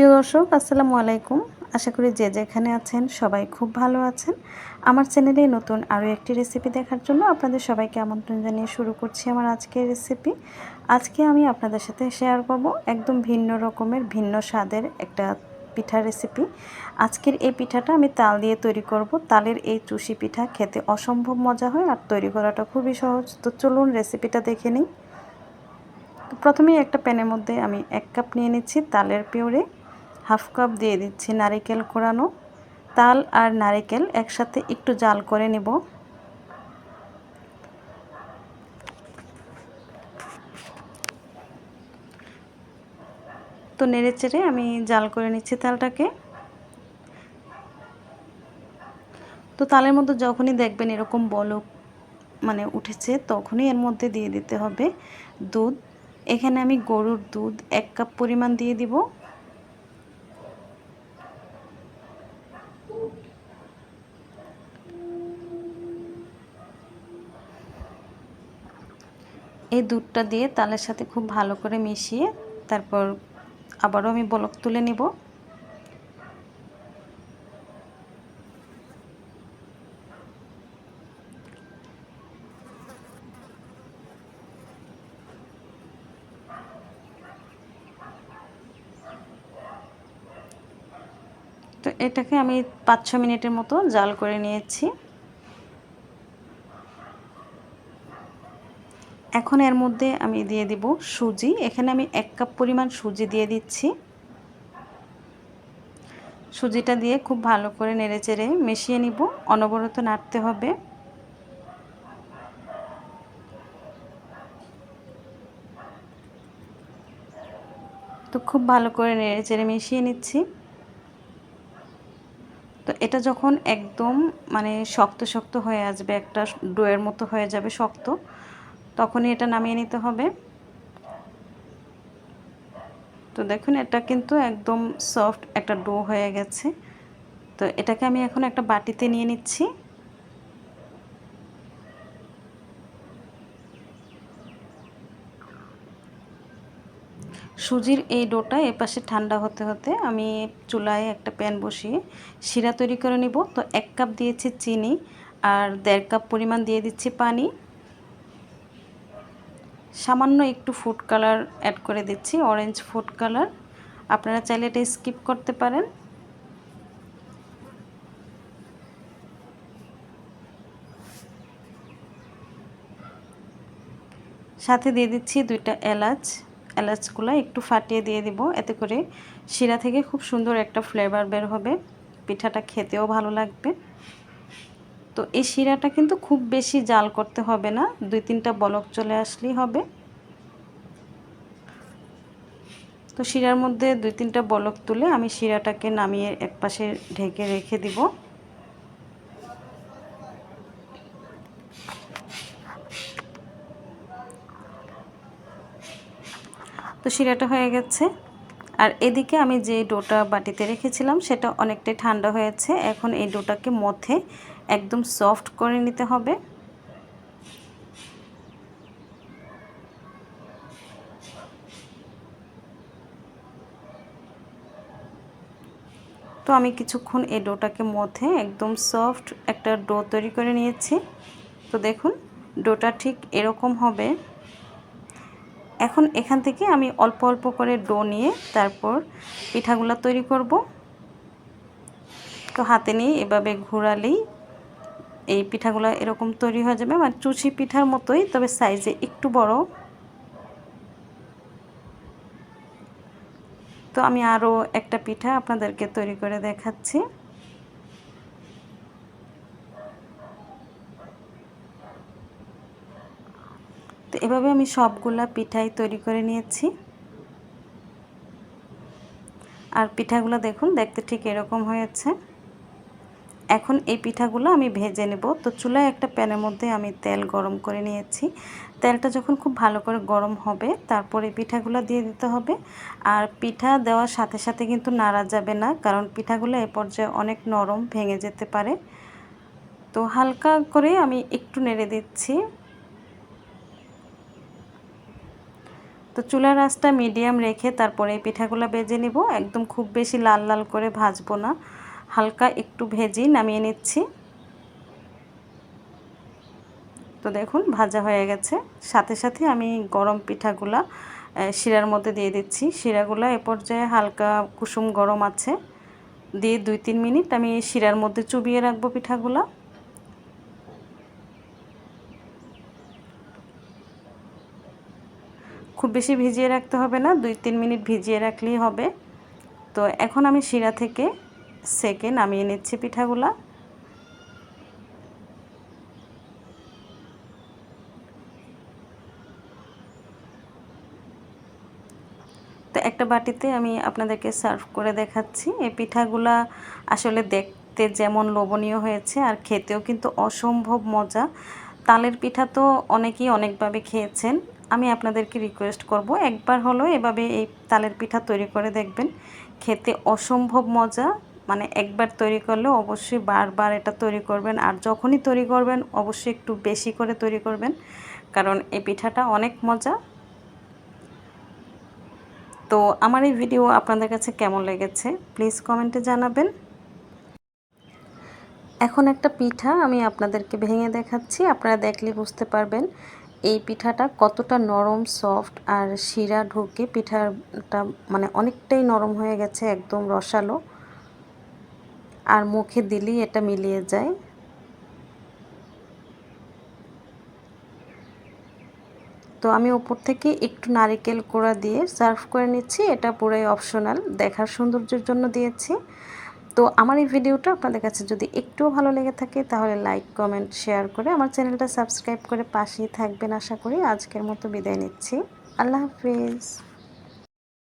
প্রিয় দর্শক, আসসালামু আলাইকুম। আশা করি যে যেখানে আছেন সবাই খুব ভালো আছেন। আমার চ্যানেলে নতুন আরও একটি রেসিপি দেখার জন্য আপনাদের সবাইকে আমন্ত্রণ জানিয়ে শুরু করছি আমার আজকের রেসিপি আজকে আমি আপনাদের সাথে শেয়ার করব একদম ভিন্ন রকমের, ভিন্ন স্বাদের একটা পিঠা রেসিপি আজকের এই পিঠাটা আমি তাল দিয়ে তৈরি করব। তালের এই চুষি পিঠা খেতে অসম্ভব মজা হয় আর তৈরি করাটা খুবই সহজ। তো চলুন রেসিপিটা দেখে নিই। প্রথমেই একটা প্যানের মধ্যে আমি এক কাপ নিয়ে নিচ্ছি তালের পিওরে হাফ কাপ দিয়ে দিচ্ছি নারিকেল কোরানো তাল আর নারিকেল একসাথে একটু জাল করে নেব। তো নেড়ে চেড়ে আমি জাল করে নিচ্ছি তালটাকে। তো তালের মধ্যে যখনই দেখবেন এরকম বলক মানে উঠেছে তখনই এর মধ্যে দিয়ে দিতে হবে দুধ। এখানে আমি গরুর দুধ এক কাপ পরিমাণ দিয়ে দিব। এই দুধটা দিয়ে তালের সাথে খুব ভালো করে মিশিয়ে তারপর আবারও আমি বলক তুলে নিব। তো এটাকে আমি পাঁচ ছ মিনিটের মতো জাল করে নিয়েছি। এখন এর মধ্যে আমি দিয়ে দিব সুজি। এখানে আমি এক কাপ পরিমাণ সুজি দিয়ে দিচ্ছি। সুজিটা দিয়ে খুব ভালো করে নেড়ে চেড়ে মিশিয়ে নিব। অনবরত নাড়তে হবে। তো খুব ভালো করে নেড়ে চেড়ে মিশিয়ে নিচ্ছি। তো এটা যখন একদম মানে শক্ত শক্ত হয়ে আসবে, একটা ডোয়ের মতো হয়ে যাবে শক্ত তখনই এটা নামিয়ে নিতে হবে। তো দেখুন, এটা কিন্তু একদম সফট একটা ডো হয়ে গেছে। তো এটাকে আমি এখন একটা বাটিতে নিয়ে নিচ্ছি। সুজির এই ডোটা এপাশে ঠান্ডা হতে হতে আমি চুলায় একটা প্যান বসিয়ে শিরা তৈরি করে নিব। তো এক কাপ দিয়েছি চিনি আর দেড় কাপ পরিমাণ দিয়ে দিচ্ছি পানি। সামান্য একটু ফুড কালার অ্যাড করে দিচ্ছি অরেঞ্জ ফুড কালার আপনারা চাইলে এটা স্কিপ করতে পারেন। সাথে দিয়ে দিচ্ছি দুইটা এলাচ। এলাচগুলো একটু ফাটিয়ে দিয়ে দিব, এতে করে শিরা থেকে খুব সুন্দর একটা ফ্লেভার বের হবে। পিঠাটা খেতেও ভালো লাগবে। তো এই শিরাটা কিন্তু খুব বেশি জাল করতে হবে না, দুই তিনটা বলক চলে আসলেই হবে। তো শিরার মধ্যে দুই তিনটা বলক তুলে আমি শিরাটাকে নামিয়ে একপাশে ঢেকে রেখে দিব। তো শিরাটা হয়ে গেছে। আর এদিকে আমি যে ডোটা বাটিতে রেখেছিলাম, সেটা অনেকটাই ঠান্ডা হয়েছে। এখন এই ডোটাকে মথে একদম সফট করে নিতে হবে। তো আমি কিছুক্ষণ এই ডোটাকে মধ্যে একদম সফট একটা ডো তৈরি করে নিয়েছি। তো দেখুন, ডোটা ঠিক এরকম হবে। এখন এখান থেকে আমি অল্প অল্প করে ডো নিয়ে তারপর পিঠাগুলো তৈরি করব। তো হাতে নিয়ে এভাবে ঘোরালেই এই পিঠাগুলো এরকম তৈরি হয়ে যাবে। মানে চুচি পিঠার মতোই, তবে সাইজে একটু বড়। তো আমি আরও একটা পিঠা আপনাদেরকে তৈরি করে দেখাচ্ছি। তো এভাবে আমি সবগুলা পিঠাই তৈরি করে নিয়েছি। আর পিঠাগুলো দেখুন, দেখতে ঠিক এরকম হয়েছে। এখন এই পিঠাগুলো আমি ভেজে নেব। তো চুলায় একটা প্যানের মধ্যে আমি তেল গরম করে নিয়েছি। তেলটা যখন খুব ভালো করে গরম হবে, তারপরে পিঠাগুলো দিয়ে দিতে হবে। আর পিঠা দেওয়ার সাথে সাথে কিন্তু নাড়া যাবে না, কারণ পিঠাগুলো এ পর্যায়ে অনেক নরম ভেঙে যেতে পারে। তো হালকা করে আমি একটু নেড়ে দিচ্ছি। তো চুলার আঁচটা মিডিয়াম রেখে তারপরে এই পিঠাগুলো ভেজে নিব। একদম খুব বেশি লাল লাল করে ভাজবো না। হালকা একটু ভেজেই নামিয়ে নিচ্ছি। তো দেখুন, ভাজা হয়ে গেছে। সাথে সাথে আমি গরম পিঠাগুলা শিরার মধ্যে দিয়ে দিচ্ছি। শিরাগুলো এ পর্যায়ে হালকা কুসুম গরম আছে। দিয়ে দুই তিন মিনিট আমি শিরার মধ্যে চুবিয়ে রাখব পিঠাগুলা। খুব বেশি ভিজিয়ে রাখতে হবে না, দুই তিন মিনিট ভিজিয়ে রাখলেই হবে। তো এখন আমি শিরা থেকে সেকে নামিয়ে নিচ্ছি পিঠাগুলা। তো একটা বাটিতে আমি আপনাদেরকে সার্ভ করে দেখাচ্ছি। এই পিঠাগুলা আসলে দেখতে যেমন লোভনীয় হয়েছে আর খেতেও কিন্তু অসম্ভব মজা। তালের পিঠা তো অনেকেই অনেকভাবে খেয়েছেন। আমি আপনাদেরকে রিকোয়েস্ট করব, একবার হলো এভাবে এই তালের পিঠা তৈরি করে দেখবেন। খেতে অসম্ভব মজা মানে একবার তৈরি করলে অবশ্যই বারবার এটা তৈরি করবেন, আর যখনই তৈরি করবেন অবশ্যই একটু বেশি করে তৈরি করবেন, কারণ এই পিঠাটা অনেক মজা। তো আমার এই ভিডিও আপনাদের কাছে কেমন লেগেছে প্লিজ কমেন্টে জানাবেন। এখন একটা পিঠা আমি আপনাদেরকে ভেঙে দেখাচ্ছি, আপনারা দেখলে বুঝতে পারবেন। এই পিঠাটা কতটা নরম সফট আর শিরা ঢুকে, পিঠাটা মানে অনেকটাই নরম হয়ে গেছে, একদম রসালো। আর মুখে দিলেই এটা মিলিয়ে যায়। তো আমি ওপর থেকে একটু নারিকেল কোড়া দিয়ে সার্ভ করে নিচ্ছি, এটা পুরাই অপশনাল, দেখার সৌন্দর্যের জন্য দিয়েছি। তো আমার এই ভিডিওটা আপনাদের কাছে যদি একটুও ভালো লেগে থাকে, তাহলে লাইক কমেন্ট শেয়ার করে আমার চ্যানেলটা সাবস্ক্রাইব করে পাশেই থাকবেন আশা করি। আজকের মতো বিদায় নিচ্ছি। আল্লাহ হাফিজ।